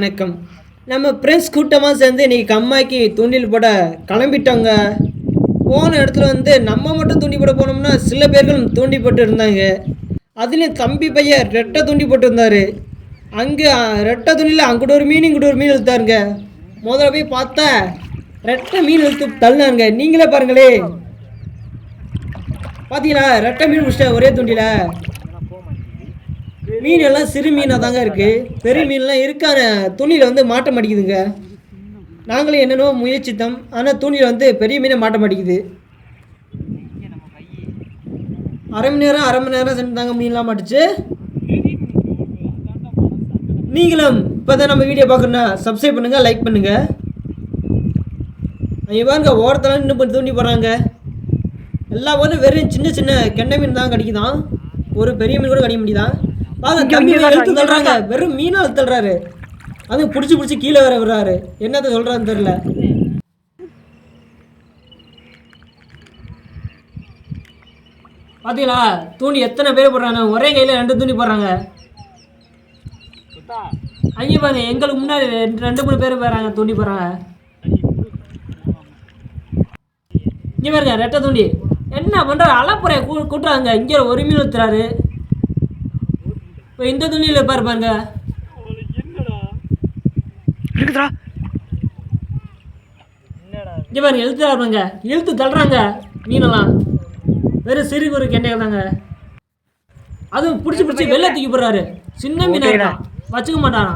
வணக்கம். நம்ம ஃப்ரெண்ட்ஸ் கூட்டமாக சேர்ந்து இன்னைக்கு கம்மாய்க்கு தூண்டில் போட கிளம்பிட்டோங்க. போன இடத்துல வந்து நம்ம மட்டும் தூண்டி போட போனோம்னா சில பேர்கள் தூண்டி போட்டு இருந்தாங்க. அதுலேயும் தம்பி பையன் ரெட்டை தூண்டி போட்டு இருந்தார். அங்கே ரெட்டை துணியில் அங்கிட்ட ஒரு மீன் இங்கிட்ட ஒரு மீன் இழுத்தாருங்க. முதல்ல போய் பார்த்தா ரெட்டை மீன் இழுத்து தள்ளினாருங்க. நீங்களே பாருங்களே. பார்த்தீங்களா ரெட்டை மீன் பிடிச்சிட்டேன் ஒரே தூண்டியில் மீன் எல்லாம் சிறு மீனாக தாங்க இருக்குது பெரிய மீன்லாம் இருக்கான துணியில் வந்து மாட்ட மாட்டேங்குதுங்க நாங்களும் என்னென்னவோ முயற்சித்தோம். ஆனால் துணியில் வந்து பெரிய மீனை மாட்ட மாட்டேங்குது அரை மணி நேரம் அரை மணி நேரம் செஞ்சாங்க மீன்லாம் மாட்டுச்சு. நீங்களும் இப்போ தான் நம்ம வீடியோ பார்க்கணுன்னா சப்ஸ்கிரைப் பண்ணுங்கள் லைக் பண்ணுங்கள் அங்கே பாருங்க ஓரத்தெல்லாம் இன்னும் கொஞ்சம் தூண்டி போகிறாங்க எல்லா போதும் வெறும் சின்ன சின்ன கெண்டை மீன் தான் கிடைக்குதான். ஒரு பெரிய மீன் கூட கிடைக்க முடியுதான் பாருங்க தம்பி எழுத்து தள்ளுறாங்க. வெறும் மீனா தள்ளுறாரு. அதுவும் பிடிச்சி பிடிச்சி கீழே வேற விடுறாரு. என்னத்த சொல்றான்னு தெரியல. பாத்தீங்களா? தூண்டி எத்தனை பேர் போடுறாங்க? ஒரே கையில ரெண்டு தூண்டி போடுறாங்க. அங்கே பாருங்க எங்களுக்கு முன்னாடி ரெண்டு ரெண்டு மூணு பேர் போறாங்க தூண்டி போடுறாங்க. இங்கே பாருங்க ரெட்டை தூண்டி என்ன பண்ற? அலப்புறைய கூ கூட்டுறாங்க. இங்கே ஒரு மீன் ஊத்துறாரு. இப்போ இந்த துணியில் பாரு பாருங்க. இருக்குதுடா இங்கே பாருங்க. இழுத்துறாருங்க இழுத்து தள்ளுறாங்க மீனெல்லாம். வெறும் சிறு ஒரு கெண்டைகள் தாங்க. அதுவும் பிடிச்சி பிடிச்சி வெளில தூக்கி போடுறாரு. சின்ன மீனாக இருக்கான். வச்சுக்க மாட்டானா.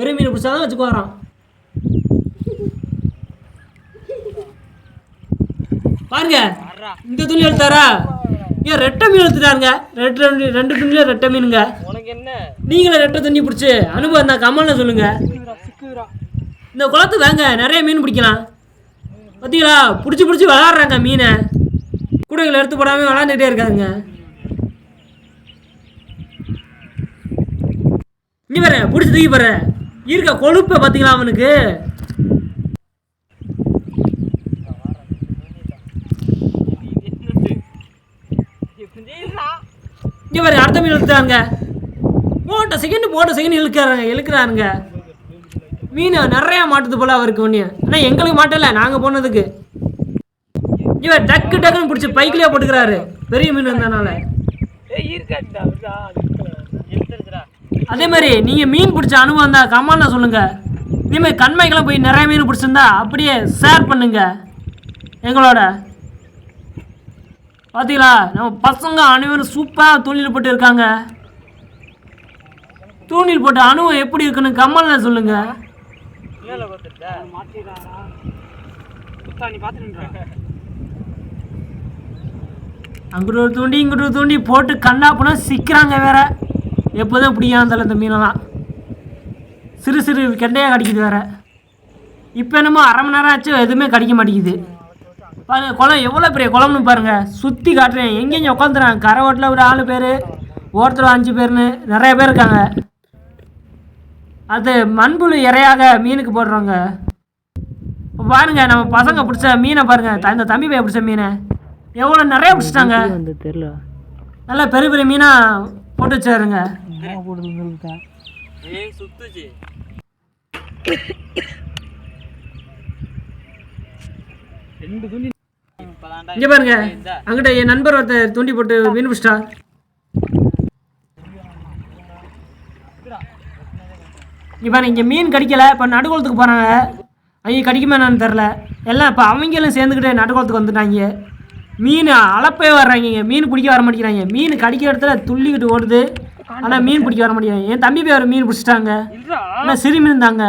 பெரிய மீன் பிடிச்சா தான் வச்சுக்குவாரான் பாருங்க. இந்த துணி எடுத்தாரா ஏன் ரெட்டை மீன் எடுத்துட்டாருங்க ரெட்டு ரெண்டு ரெண்டு துணியில் ரெட்டை மீனுங்க. நீங்களும் ரெட்டை தண்ணி பிடிச்சி அனுபவம் தான் கமல்னு சொல்லுங்க. இந்த குளத்து வாங்க நிறைய மீன் பிடிக்கலாம். பார்த்தீங்களா பிடிச்சி பிடிச்சி விளாட்றாங்க மீனை. கூடைகளை எடுத்து போடாமல் விளாண்டுட்டே இருக்காங்க. இங்கே பாரு பிடிச்சி தூக்கி பாரு. இருக்க கொழுப்பை பார்த்தீங்களா அவனுக்கு? இங்கே பாரு அடுத்த மீன் இழுத்துறாங்க போட்ட செகண்ட் போட்ட செகண்ட் இழுக்கிறாங்க இழுக்கிறாருங்க மீன் நிறையா மாட்டுது போல அவருக்கு ஒன்று ஆனால் எங்களுக்கு மாட்டல நாங்கள் போனதுக்கு. இவர் டக்கு டக்குன்னு பிடிச்சி பைக்கிலே போட்டுக்கிறாரு. பெரிய மீன் இருந்தனால. அதே மாதிரி நீங்கள் மீன் பிடிச்ச அனுபவம் தான் கமெண்ட்ல சொல்லுங்கள் மாதிரி கண்மைக்கெல்லாம் போய் நிறைய மீன் பிடிச்சிருந்தா அப்படியே ஷேர் பண்ணுங்க. எங்களோட. பார்த்தீங்களா நம்ம பசங்க அனைவரும் சூப்பராக தூண்டில் போட்டு இருக்காங்க. தூண்டில் போட்ட அனுபவம் எப்படி இருக்குன்னு நீ பார்த்துட்டு அங்கிட்டு ஒரு தூண்டி இங்கிட்டு ஒரு தூண்டி போட்டு கண்ணாப்புனா சிக்கிறாங்க வேற. எப்போதும் பிடிக்காம தலை இந்த மீனெல்லாம். சிறு சிறு கெண்டையாக கிடைக்குது வேற. இப்போ என்னமோ அரை மணி நேரம் ஆச்சு எதுவுமே கிடைக்க மாட்டேங்குது. பாருங்க குளம் எவ்வளோ பெரிய குளம்னு பாருங்க. சுற்றி காட்டுறேன். எங்கேயும் உட்காந்துறாங்க கரை ஓட்டில் ஒரு ஆறு பேர் ஒருத்தர் அஞ்சு பேர்னு நிறைய பேர் இருக்காங்க. அது மண்புழு இறையாக மீனுக்கு போடுறோங்க. இப்போ பாருங்க நம்ம பசங்க பிடிச்ச மீனை பாருங்க. த- இந்த தம்பி பையன் பிடிச்ச மீனை. எவ்வளோ நிறைய பிடிச்சிட்டாங்க. வந்து தெரியல. நல்லா பெரிய பெரிய மீனாக போட்டு வச்சாருங்க இங்கே பாருங்க. அங்கிட்ட என் நண்பர் ஒருத்தர் தூண்டி போட்டு மீன் பிடிச்சிட்டா பாருங்க இங்கே மீன் கிடைக்கல இப்போ நடுக்குளத்துக்கு போகிறாங்க அவங்க கிடைக்குமா என்னன்னு தெரில எல்லாம் இப்போ அவங்களும் சேர்ந்துக்கிட்டு நடுக்குளத்துக்கு வந்துட்டாங்க. மீன் அளப்பே வர்றாங்க இங்க. மீன் பிடிக்க வர மாட்டேங்கிறாங்க. மீன் கடிக்கிற இடத்துல துள்ளிக்கிட்டு ஓடுது. ஆனால் மீன் பிடிக்க வர மாட்டேங்கிறாங்க. என் தம்பி போய் ஒரு மீன் பிடிச்சிட்டாங்க. ஆனால் சிறு மீன் தாங்க.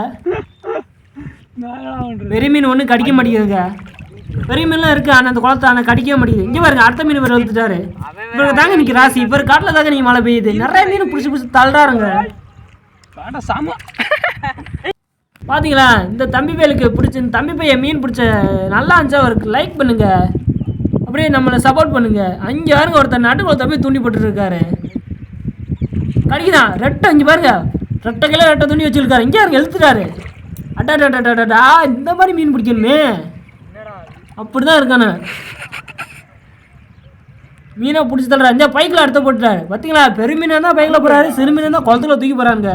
பெரிய மீன் ஒன்றும் கடிக்க மாட்டேங்குதுங்க. பெரிய மீன்லாம் இருக்குது ஆனால் அந்த குளத்தை ஆனால் கடிக்கவே மாட்டேங்குது. இங்கே பாருங்க அடுத்த மீன் வேறு வந்துட்டாரு. இவருக்கு தாங்க இன்னைக்கு ராசி. இவர் காட்டில் தாங்க நீங்கள் மழை பெய்யுது. நிறைய மீன் பிடிச்சி பிடிச்சி தள்ளுறாருங்க. வேண்டா சாமா. பாத்தீங்களா இந்த தம்பி பயலுக்கு பிடிச்ச இந்த தம்பி பையன் மீன் பிடிச்ச நல்லா இருந்துச்சா அவருக்கு லைக் பண்ணுங்க. அப்படியே நம்மளை சப்போர்ட் பண்ணுங்க. அங்கே பாருங்க ஒருத்தர் நடுக்குள்ள தம்பி தூண்டி போட்டுருக்காரு இருக்காரு. கடிக்குதான் ரெட்டை இங்கே பாருங்க. ரெட்டை கிலோ ரெட்டை துணி வச்சிருக்காரு. இங்கே பாருங்க எழுத்துட்டாரு அட்டாடாடாடாடா இந்த மாதிரி மீன் பிடிக்கணுமே. அப்படி தான் இருக்கானு. மீனை பிடிச்சி தள்ளுறாரு. இந்த பைக்கில் அடுத்த போட்டுட்டாரு. பார்த்தீங்களா பெருமீனாக தான் பைக்கில் போகிறாரு சிறுமீனாக தான் குளத்துல தூக்கி போகிறாங்க